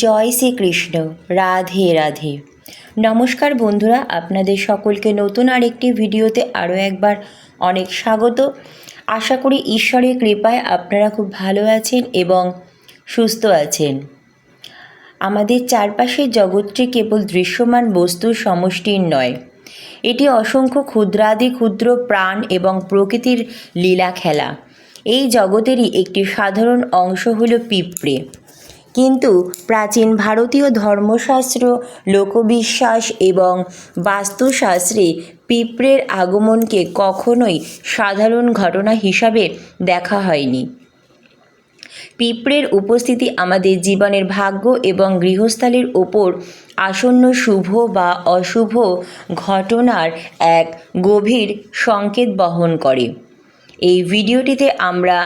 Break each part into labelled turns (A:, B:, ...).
A: জয় শ্রীকৃষ্ণ, রাধে রাধে। নমস্কার বন্ধুরা, আপনাদের সকলকে নতুন আরেকটি ভিডিওতে আরও একবার অনেক স্বাগত। আশা করি ঈশ্বরের কৃপায় আপনারা খুব ভালো আছেন এবং সুস্থ আছেন। আমাদের চারপাশের জগৎটি কেবল দৃশ্যমান বস্তুর সমষ্টির নয়, এটি অসংখ্য ক্ষুদ্রাদি ক্ষুদ্র প্রাণ এবং প্রকৃতির লীলা খেলা এই জগতেরই একটি সাধারণ অংশ হল পিঁপড়ে। কিন্তু প্রাচীন ভারতীয় ধর্মশাস্ত্র, লোকবিশ্বাস এবং বাস্তুশাস্ত্রে পিঁপড়ের আগমনকে কখনোই সাধারণ ঘটনা হিসাবে দেখা হয়নি। পিঁপড়ের উপস্থিতি আমাদের জীবনের ভাগ্য এবং গৃহস্থালির ওপর আসন্ন শুভ বা অশুভ ঘটনার এক গভীর সংকেত বহন করে। এই ভিডিওটিতে আমরা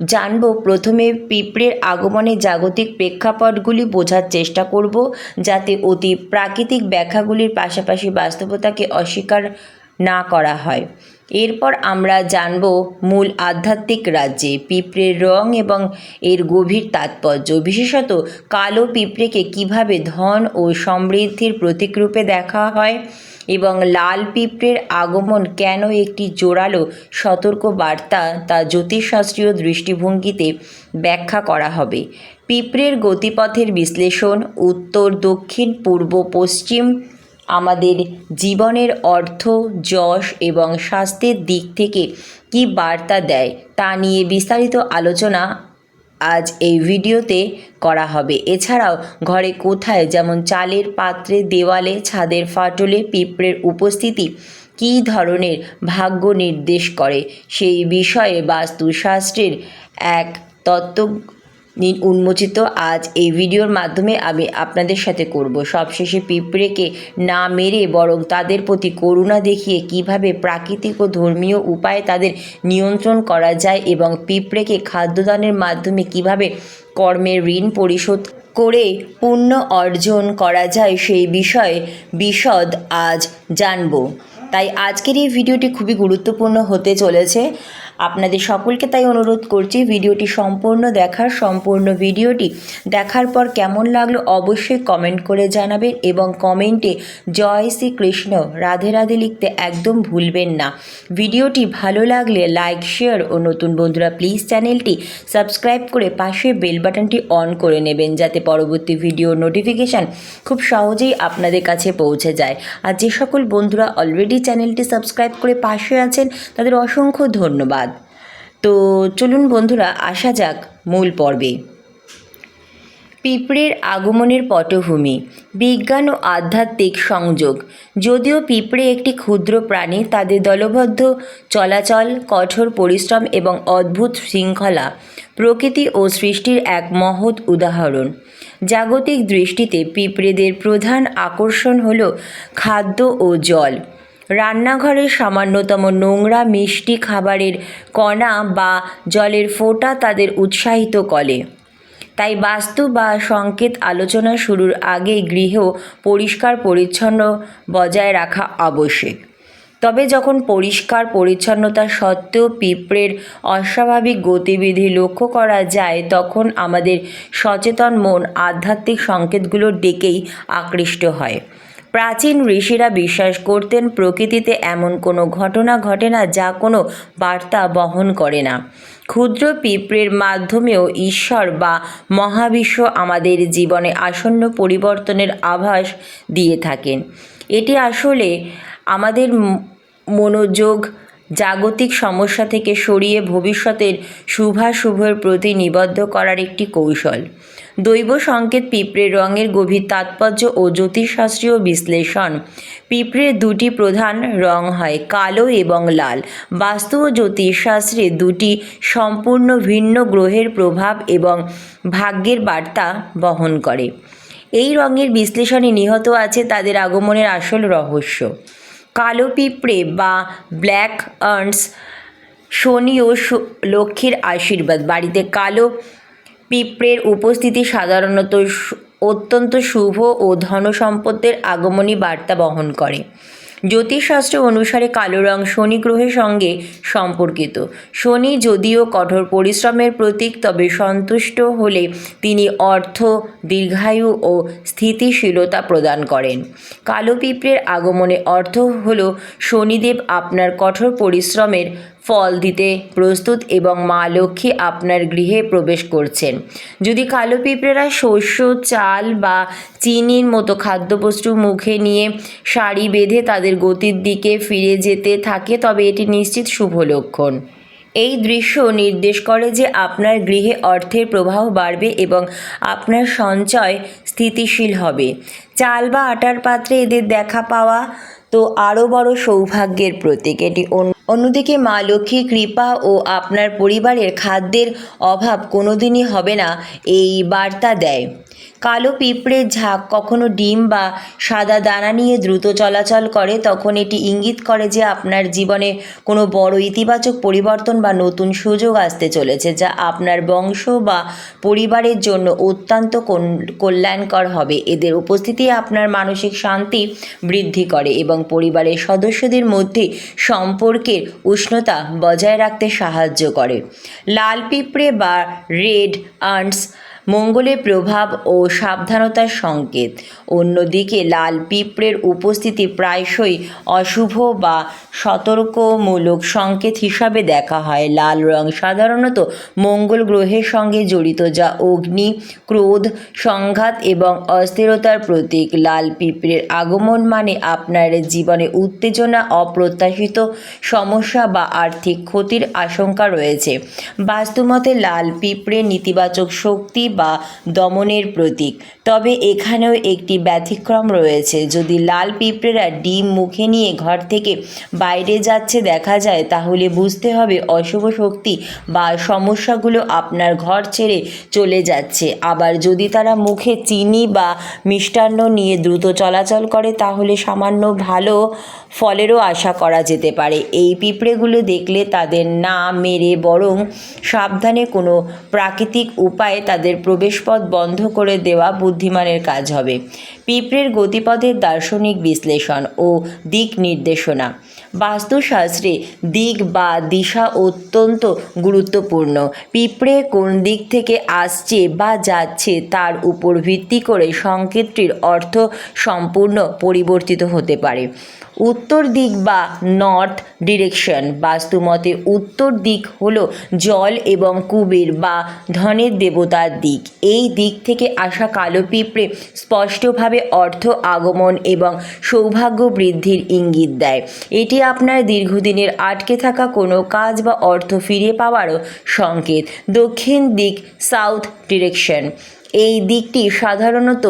A: জানব, প্রথমে পিঁপড়ের আগমনে জাগতিক প্রেক্ষাপটগুলি বোঝার চেষ্টা করব যাতে অতি প্রাকৃতিক ব্যাখ্যাগুলির পাশাপাশি বাস্তবতাকে অস্বীকার না করা হয়। এরপর আমরা জানব মূল আধ্যাত্মিক রাজ্যে পিঁপড়ের রং এবং এর গভীর তাৎপর্য, বিশেষত কালো পিঁপড়েকে কীভাবে ধন ও সমৃদ্ধির প্রতীকরূপে দেখা হয়। এবং লাল পিঁপড়ের আগমন কেন একটি জোরালো সতর্ক বার্তা তা জ্যোতিষশাস্ত্রীয় দৃষ্টিভঙ্গিতে ব্যাখ্যা করা হবে। পিঁপড়ের গতিপথের বিশ্লেষণ, উত্তর, দক্ষিণ, পূর্ব, পশ্চিম, আমাদের জীবনের অর্থ, যশ এবং স্বাস্থ্যের দিক থেকে কী বার্তা দেয় তা নিয়ে বিস্তারিত আলোচনা আজ এই ভিডিওতে করা হবে। এছাড়াও ঘরে কোথায় যেমন চালের পাত্রে, দেওয়ালে, ছাদের ফাটলে, পিঁপড়ের উপস্থিতি কী ধরনের ভাগ্য নির্দেশ করে সেই বিষয়ে বাস্তুশাস্ত্রের এক তত্ত্ব নি- উন্মোচিত। আজ এই ভিডিওর মাধ্যমে আমি আপনাদের সাথে করব। সবশেষে পিঁপড়েকে না মেরে বরং তাদের প্রতি করুণা দেখিয়ে কীভাবে প্রাকৃতিক ও ধর্মীয় উপায়ে তাদের নিয়ন্ত্রণ করা যায় এবং পিঁপড়েকে খাদ্যদানের মাধ্যমে কীভাবে কর্মের ঋণ পরিশোধ করে পুণ্য অর্জন করা যায় সেই বিষয়ে বিশদ আজ জানব। তাই আজকের এই ভিডিওটি খুবই গুরুত্বপূর্ণ হতে চলেছে। আপনাদের সকলকে তাই অনুরোধ করছি ভিডিওটি সম্পূর্ণ দেখার সম্পূর্ণ ভিডিওটি দেখার পর কেমন লাগল অবশ্যই কমেন্ট করে জানাবেন এবং কমেন্টে জয় শ্রীকৃষ্ণ, রাধে রাধে লিখতে একদম ভুলবেন না। ভিডিওটি ভালো লাগলে লাইক, শেয়ার ও নতুন বন্ধুরা প্লিজ চ্যানেলটি সাবস্ক্রাইব করে পাশে বেল বাটনটি অন করে নেবেন যাতে পরবর্তী ভিডিও নোটিফিকেশান খুব সহজেই আপনাদের কাছে পৌঁছে যায়। আর যে সকল বন্ধুরা অলরেডি চ্যানেলটি সাবস্ক্রাইব করে পাশে আছেন, তাদের অসংখ্য ধন্যবাদ। তো চলুন বন্ধুরা, আসা যাক মূল পর্বে। পিঁপড়ের আগমনের পটভূমি, বিজ্ঞান ও আধ্যাত্মিক সংযোগ। যদিও পিঁপড়ে একটি ক্ষুদ্র প্রাণী, তাদের দলবদ্ধ চলাচল, কঠোর পরিশ্রম এবং অদ্ভুত শৃঙ্খলা প্রকৃতি ও সৃষ্টির এক মহৎ উদাহরণ। জাগতিক দৃষ্টিতে পিঁপড়েদের প্রধান আকর্ষণ হল খাদ্য ও জল। রান্নাঘরের সামান্যতম নোংরা মিষ্টি খাবারের কণা বা জলের ফোঁটা তাদের উৎসাহিত করে। তাই বাস্তু বা সংকেত আলোচনা শুরুর আগে গৃহ পরিষ্কার পরিচ্ছন্ন বজায় রাখা আবশ্যক। তবে যখন পরিষ্কার পরিচ্ছন্নতা সত্ত্বেও পিঁপড়ের অস্বাভাবিক গতিবিধি লক্ষ্য করা যায়, তখন আমাদের সচেতন মন আধ্যাত্মিক সংকেতগুলোর ডেকেই আকৃষ্ট হয়। প্রাচীন ঋষিরা বিশ্বাস করতেন প্রকৃতিতে এমন কোনো ঘটনা ঘটে না যা কোনো বার্তা বহন করে না। ক্ষুদ্র পিঁপড়ের মাধ্যমেও ঈশ্বর বা মহাবিশ্ব আমাদের জীবনে আসন্ন পরিবর্তনের আভাস দিয়ে থাকেন। এটি আসলে আমাদের মনোযোগ জাগতিক সমস্যা থেকে সরিয়ে ভবিষ্যতের শুভাশুভের প্রতি নিবদ্ধ করার একটি কৌশল। দৈব সংকেত পিঁপড়ের রঙের গভীর তাৎপর্য ও জ্যোতিষশাস্ত্রীয় বিশ্লেষণ। পিঁপড়ের দুটি প্রধান রং হয় কালো এবং লাল। বাস্তু ও জ্যোতিষশাস্ত্রে দুটি সম্পূর্ণ ভিন্ন গ্রহের প্রভাব এবং ভাগ্যের বার্তা বহন করে। এই রঙের বিশ্লেষণে নিহত আছে তাদের আগমনের আসল রহস্য। কালো পিঁপড়ে বা ব্ল্যাক আর্নস শনি ও লক্ষ্মীর আশীর্বাদ। বাড়িতে কালো পিঁপড়ের উপস্থিতি সাধারণত অত্যন্ত শুভ ও ধনসম্পদের আগমনী বার্তা বহন করে। জ্যোতিষশাস্ত্র অনুসারে কালো রং শনি গ্রহের সঙ্গে সম্পর্কিত। শনি যদিও কঠোর পরিশ্রমের প্রতীক, তবে সন্তুষ্ট হলে তিনি অর্থ, দীর্ঘায়ু ও স্থিতিশীলতা প্রদান করেন। কালো পিঁপড়ের আগমনে অর্থ হল, শনিদেব আপনার কঠোর পরিশ্রমের ফল দিতে প্রস্তুত এবং মা লক্ষ্মী আপনার গৃহে প্রবেশ করছেন। যদি কালো পিঁপড়েরা শস্য, চাল বা চিনির মতো খাদ্যবস্তু মুখে নিয়ে সারি বেঁধে তাদের গতির দিকে ফিরে যেতে থাকে, তবে এটি নিশ্চিত শুভ লক্ষণ। এই দৃশ্য নির্দেশ করে যে আপনার গৃহে অর্থের প্রবাহ বাড়বে এবং আপনার সঞ্চয় স্থিতিশীল হবে। চাল বা আটার পাত্রে এদের দেখা পাওয়া তো আরও বড় সৌভাগ্যের প্রতীক। এটি অন্য- অন্যদিকে মা লক্ষ্মী কৃপা ও আপনার পরিবারের খাদ্যের অভাব কোনোদিনই হবে না, এই বার্তা দেয়। কালো পিঁপড়ের ঝাঁক কখনো ডিম বা সাদা দানা নিয়ে দ্রুত চলাচল করে, তখন এটি ইঙ্গিত করে যে আপনার জীবনে কোনো বড় ইতিবাচক পরিবর্তন বা নতুন সুযোগ আসতে চলেছে, যা আপনার বংশ বা পরিবারের জন্য অত্যন্ত কল্যাণকর হবে। এদের উপস্থিতি আপনার মানসিক শান্তি বৃদ্ধি করে এবং পরিবারের সদস্যদের মধ্যে সম্পর্কের উষ্ণতা বজায় রাখতে সাহায্য করে। লাল পিঁপড়ে বা রেড আন্টস মঙ্গলের প্রভাব ও সাবধানতার সংকেত। অন্যদিকে লাল পিঁপড়ের উপস্থিতি প্রায়শই অশুভ বা সতর্কমূলক সংকেত হিসাবে দেখা হয়। লাল রং সাধারণত মঙ্গল গ্রহের সঙ্গে জড়িত, যা অগ্নি, ক্রোধ, সংঘাত এবং অস্থিরতার প্রতীক। লাল পিঁপড়ের আগমন মানে আপনার জীবনে উত্তেজনা, অপ্রত্যাশিত সমস্যা বা আর্থিক ক্ষতির আশঙ্কা রয়েছে। বাস্তুমতে লাল পিঁপড়ে নেতিবাচক শক্তি বা দমনের প্রতীক। তবে এখানেও একটি ব্যতিক্রম রয়েছে। যদি লাল পিঁপড়েরা ডিম মুখে নিয়ে ঘর থেকে বাইরে যাচ্ছে দেখা যায়, তাহলে বুঝতে হবে অশুভ শক্তি বা সমস্যাগুলো আপনার ঘর ছেড়ে চলে যাচ্ছে। আবার যদি তারা মুখে চিনি বা মিষ্টান্ন নিয়ে দ্রুত চলাচল করে, তাহলে সামান্য ভালো ফলেরও আশা করা যেতে পারে। এই পিঁপড়েগুলো দেখলে তাদের না মেরে বরং সাবধানে কোনো প্রাকৃতিক উপায়ে তাদের প্রবেশপথ বন্ধ করে দেওয়া বুদ্ধিমানের কাজ হবে। পিঁপড়ের গতিপথের দার্শনিক বিশ্লেষণ ও দিক নির্দেশনা। বাস্তুশাস্ত্রে দিক বা দিশা অত্যন্ত গুরুত্বপূর্ণ। পিঁপড়ে কোন দিক থেকে আসছে বা যাচ্ছে তার উপর ভিত্তি করে সংকেতটির অর্থ সম্পূর্ণ পরিবর্তিত হতে পারে। উত্তর দিক বা নর্থ ডিরেকশন বাস্তুমতে উত্তর দিক হলো জল এবং কুবের বা ধনের দেবতার দিক। এই দিক থেকে আসা কালো পিঁপড়ে স্পষ্টভাবে অর্থ আগমন এবং সৌভাগ্য বৃদ্ধির ইঙ্গিত দেয়। এটি আপনার দীর্ঘদিনের আটকে থাকা কোনো কাজ বা অর্থ ফিরে পাওয়ারও সংকেত। দক্ষিণ দিক সাউথ ডিরেকশন এই দিকটি সাধারণত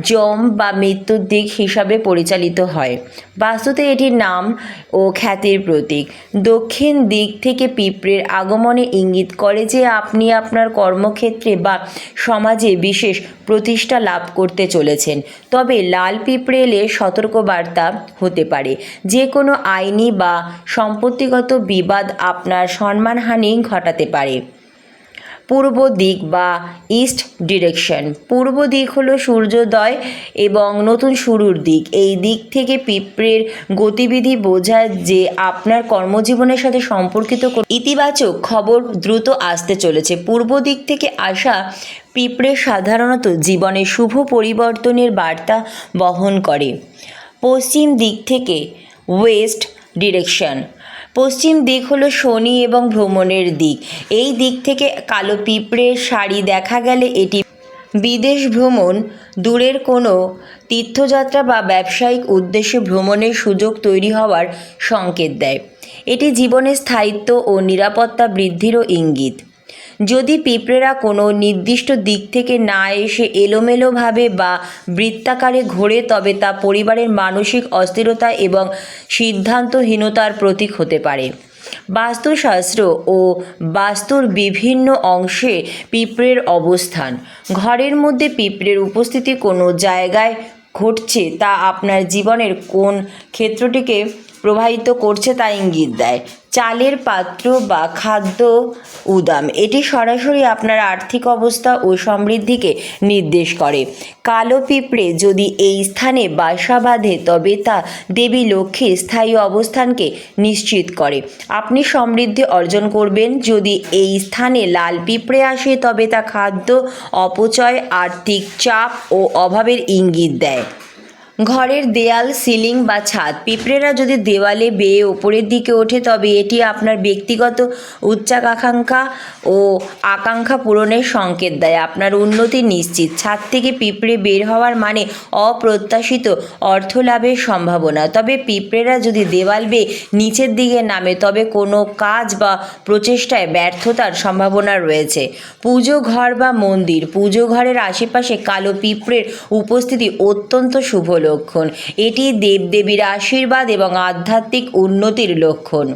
A: জম বা মৃত্যুর দিক হিসাবে পরিচালিত হয়। বাস্তুতে এটির নাম ও খ্যাতির প্রতীক। দক্ষিণ দিক থেকে পিঁপড়ের আগমনে ইঙ্গিত করে যে আপনি আপনার কর্মক্ষেত্রে বা সমাজে বিশেষ প্রতিষ্ঠা লাভ করতে চলেছেন। তবে লাল পিঁপড়ে এলে সতর্কবার্তা হতে পারে। যে কোনো আইনি বা সম্পত্তিগত বিবাদ আপনার সম্মানহানি ঘটাতে পারে। পূর্ব দিক বা ইস্ট ডিরেকশন পূর্ব দিক হলো সূর্যোদয় এবং নতুন শুরুর দিক। এই দিক থেকে পিঁপড়ের গতিবিধি বোঝায় যে আপনার কর্মজীবনের সাথে সম্পর্কিত ইতিবাচক খবর দ্রুত আসতে চলেছে। পূর্ব দিক থেকে আসা পিঁপড়ে সাধারণত জীবনে শুভ পরিবর্তনের বার্তা বহন করে। পশ্চিম দিক থেকে ওয়েস্ট ডিরেকশন পশ্চিম দিক হলো শনি এবং ভ্রমণের দিক। এই দিক থেকে কালো পিঁপড়ের শাড়ি দেখা গেলে এটি বিদেশ ভ্রমণ। দূরের কোনো তীর্থযাত্রা বা ব্যবসায়িক উদ্দেশ্যে ভ্রমণের সুযোগ তৈরি হওয়ার সংকেত দেয়। এটি জীবনের স্থায়িত্ব ও নিরাপত্তা বৃদ্ধিরও ইঙ্গিত। যদি পিঁপড়েরা কোনো নির্দিষ্ট দিক থেকে না এসে এলোমেলোভাবে বা বৃত্তাকারে ঘোরে, তবে তা পরিবারের মানসিক অস্থিরতা এবং সিদ্ধান্তহীনতার প্রতীক হতে পারে। বাস্তুশাস্ত্র ও বাস্তুর বিভিন্ন অংশে পিঁপড়ের অবস্থান। ঘরের মধ্যে পিঁপড়ের উপস্থিতি কোনো জায়গায় ঘটছে তা আপনার জীবনের কোন ক্ষেত্রটিকে প্রভাবিত করছে তা ইঙ্গিত দেয়। চালের পাত্র বা খাদ্য উদাম। এটি সরাসরি আপনার আর্থিক অবস্থা ও সমৃদ্ধিকে নির্দেশ করে। কালো পিঁপড়ে যদি এই স্থানে বাসা বাঁধে, তবে তা দেবী লক্ষ্মীর স্থায়ী অবস্থানকে নিশ্চিত করে। আপনি সমৃদ্ধি অর্জন করবেন। যদি এই স্থানে লাল পিঁপড়ে আসে, তবে তা খাদ্য অপচয়, আর্থিক চাপ ও অভাবের ইঙ্গিত দেয়। ঘরের দেয়াল, সিলিং বা ছাদ। পিঁপড়েরা যদি দেওয়ালে বেয়ে ওপরের দিকে ওঠে, তবে এটি আপনার ব্যক্তিগত উচ্চাকাঙ্ক্ষা ও আকাঙ্ক্ষা পূরণের সংকেত দেয়। আপনার উন্নতি নিশ্চিত। ছাদ থেকে পিঁপড়ে বের হওয়ার মানে অপ্রত্যাশিত অর্থ লাভের সম্ভাবনা। তবে পিঁপড়েরা যদি দেওয়াল বেয়ে নিচের দিকে নামে, তবে কোনো কাজ বা প্রচেষ্টায় ব্যর্থতার সম্ভাবনা রয়েছে। পুজো ঘর বা মন্দির। পুজো ঘরের আশেপাশে কালো পিঁপড়ের উপস্থিতি অত্যন্ত শুভ। লক্ষণ। এটি দেবদেবীর আশীর্বাদ এবং আধ্যাত্মিক উন্নতির লক্ষণ।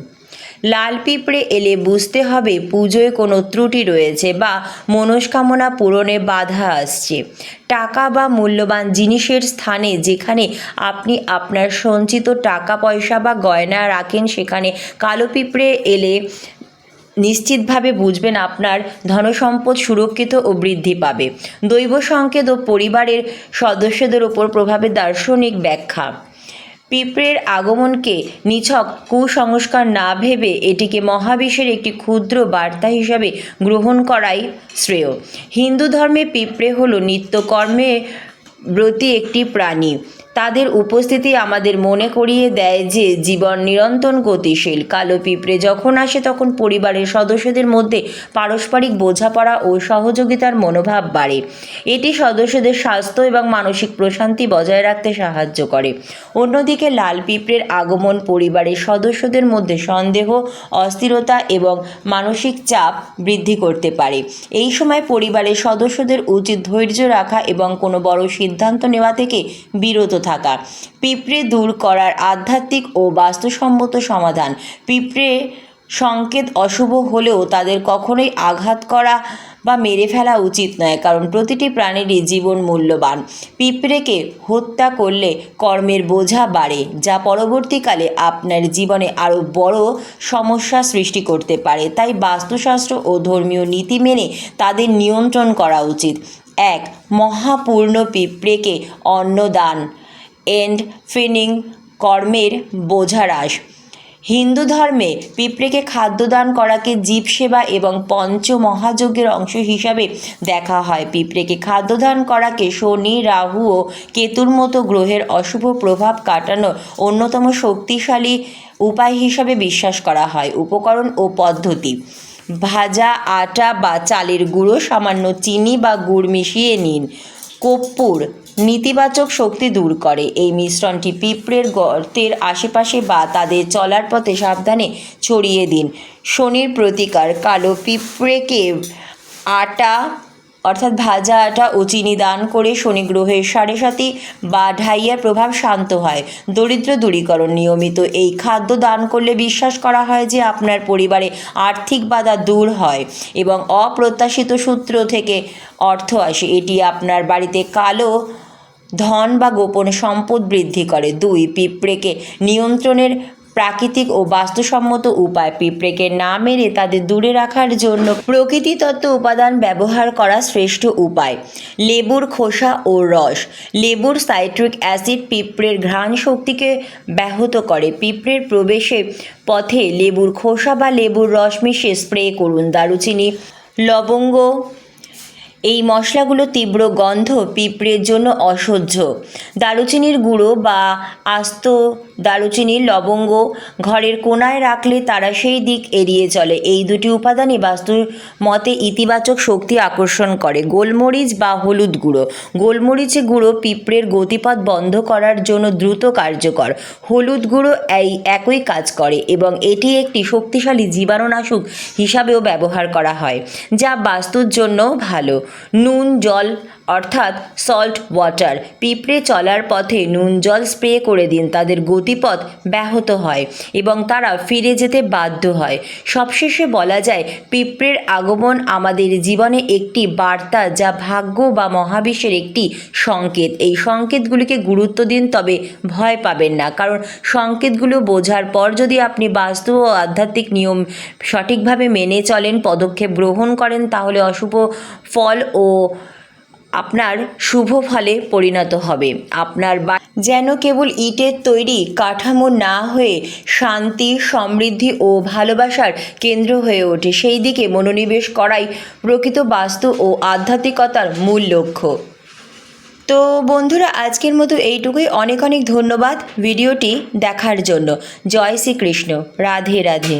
A: লাল পিঁপড়ে এলে বুঝতে হবে পুজোয় কোনো ত্রুটি রয়েছে বা মনস্কামনা পূরণে বাধা আসছে। টাকা বা মূল্যবান জিনিসের স্থানে যেখানে আপনি আপনার সঞ্চিত টাকা পয়সা বা গয়না রাখেন, সেখানে কালো পিঁপড়ে এলে নিশ্চিতভাবে বুঝবেন আপনার ধনসম্পদ সুরক্ষিত ও বৃদ্ধি পাবে। দৈব সংকেত ও পরিবারের সদস্যদের উপর প্রভাবের দার্শনিক ব্যাখ্যা। পিঁপড়ের আগমনকে নিছক কুসংস্কার না ভেবে এটিকে মহাবিশ্বের একটি ক্ষুদ্র বার্তা হিসাবে গ্রহণ করাই শ্রেয়। হিন্দু ধর্মে পিঁপড়ে হলো নিত্যকর্মে ব্রতী একটি প্রাণী। তাদের উপস্থিতি আমাদের মনে করিয়ে দেয় যে জীবন নিরন্তর গতিশীল। কালো পিঁপড়ে যখন আসে তখন পরিবারের সদস্যদের মধ্যে পারস্পরিক বোঝাপড়া ও সহযোগিতার মনোভাব বাড়ে। এটি সদস্যদের স্বাস্থ্য এবং মানসিক প্রশান্তি বজায় রাখতে সাহায্য করে। অন্যদিকে লাল পিঁপড়ের আগমন পরিবারের সদস্যদের মধ্যে সন্দেহ, অস্থিরতা এবং মানসিক চাপ বৃদ্ধি করতে পারে। এই সময় পরিবারের সদস্যদের উচিত ধৈর্য রাখা এবং কোনো বড় সিদ্ধান্ত নেওয়া থেকে বিরত থাকা। পিঁপড়ে দূর করার আধ্যাত্মিক ও বাস্তুসম্মত সমাধান। পিঁপড়ে সংকেত অশুভ হলেও তাদের কখনোই আঘাত করা বা মেরে ফেলা উচিত নয়, কারণ প্রতিটি প্রাণীরই জীবন মূল্যবান। পিঁপড়েকে হত্যা করলে কর্মের বোঝা বাড়ে, যা পরবর্তীকালে আপনার জীবনে আরও বড় সমস্যা সৃষ্টি করতে পারে। তাই বাস্তুশাস্ত্র ও ধর্মীয় নীতি মেনে তাদের নিয়ন্ত্রণ করা উচিত। এক, মহাপূর্ণ পিঁপড়েকে অন্নদান। এন্ড ফিনিং কর্মের বোঝা হ্রাস। হিন্দু ধর্মে পিঁপড়েকে খাদ্যদান করাকে জীব সেবা এবং পঞ্চ মহাযজ্ঞের অংশ হিসাবে দেখা হয়। পিঁপড়েকে খাদ্যদান করাকে শনি, রাহু ও কেতুর মতো গ্রহের অশুভ প্রভাব কাটানোর অন্যতম শক্তিশালী উপায় হিসাবে বিশ্বাস করা হয়। উপকরণ ও পদ্ধতি। ভাজা, আটা বা চালের গুঁড়ো সামান্য চিনি বা গুড় মিশিয়ে নিন। কর্পূর নেতিবাচক শক্তি দূর করে। এই মিশ্রণটি পিঁপড়ের গর্তের আশেপাশে বা তাদের চলার পথে সাবধানে ছড়িয়ে দিন। শনির প্রতিকার, কালো পিঁপড়েকে আটা, অর্থাৎ ভাজা আটা ও চিনি দান করে শনি গ্রহের সাড়ে সাতি বা ঢাইয়ার প্রভাব শান্ত হয়। দরিদ্র দূরীকরণ নিয়মিত এই খাদ্য দান করলে বিশ্বাস করা হয় যে আপনার পরিবারে আর্থিক বাধা দূর হয় এবং অপ্রত্যাশিত সূত্র থেকে অর্থ আসে। এটি আপনার বাড়িতে কালো ধন বা গোপন সম্পদ বৃদ্ধি করে। দুই, পিঁপড়েকে নিয়ন্ত্রণের প্রাকৃতিক ও বাস্তুসম্মত উপায়। পিঁপড়েকে না মেরে তাদের দূরে রাখার জন্য প্রকৃতিতত্ত্ব উপাদান ব্যবহার করা শ্রেষ্ঠ উপায়। লেবুর খোসা ও রস। লেবুর সাইট্রিক অ্যাসিড পিঁপড়ের ঘ্রাণ শক্তিকে ব্যাহত করে। পিঁপড়ের প্রবেশে পথে লেবুর খোসা বা লেবুর রস মিশিয়ে স্প্রে করুন। দারুচিনি, লবঙ্গ এই মশলাগুলো তীব্র গন্ধ পিঁপড়ের জন্য অসহ্য। দারুচিনির গুঁড়ো বা আস্ত দারুচিনির লবঙ্গ ঘরের কোনায় রাখলে তারা সেই দিক এড়িয়ে চলে। এই দুটি উপাদানই বাস্তুর মতে ইতিবাচক শক্তি আকর্ষণ করে। গোলমরিচ বা হলুদ গুঁড়ো। গোলমরিচে গুঁড়ো পিঁপড়ের গতিপথ বন্ধ করার জন্য দ্রুত কার্যকর। হলুদ গুঁড়ো এই একই কাজ করে এবং এটি একটি শক্তিশালী জীবাণুনাশক হিসাবেও ব্যবহার করা হয়, যা বাস্তুর জন্য ভালো। নুন, জল অর্থাৎ সল্ট ওয়াটার পিঁপড়ে চলার পথে নুন জল স্প্রে করে দিন, তাদের গতিপথ ব্যাহত হয় এবং তারা ফিরে যেতে বাধ্য হয়। সবশেষে বলা যায়, পিঁপড়ের আগমন আমাদের জীবনে একটি বার্তা যা ভাগ্য বা মহাবিশ্বের একটি সংকেত। এই সংকেতগুলিকে গুরুত্ব দিন, তবে ভয় পাবেন না। কারণ সংকেতগুলো বোঝার পর যদি আপনি বাস্তু ও আধ্যাত্মিক নিয়ম সঠিকভাবে মেনে চলেন, পদক্ষেপ গ্রহণ করেন, তাহলে অশুভ ফল ও আপনার শুভ ফলে পরিণত হবে। আপনার বা যেন কেবল ইটের তৈরি কাঠামো না হয়ে শান্তি, সমৃদ্ধি ও ভালোবাসার কেন্দ্র হয়ে ওঠে। সেই দিকে মনোনিবেশ করাই প্রকৃত বাস্তু ও আধ্যাত্মিকতার মূল লক্ষ্য। তো বন্ধুরা, আজকের মতো এইটুকুই। অনেক অনেক ধন্যবাদ ভিডিওটি দেখার জন্য। জয় শ্রীকৃষ্ণ। রাধে রাধে।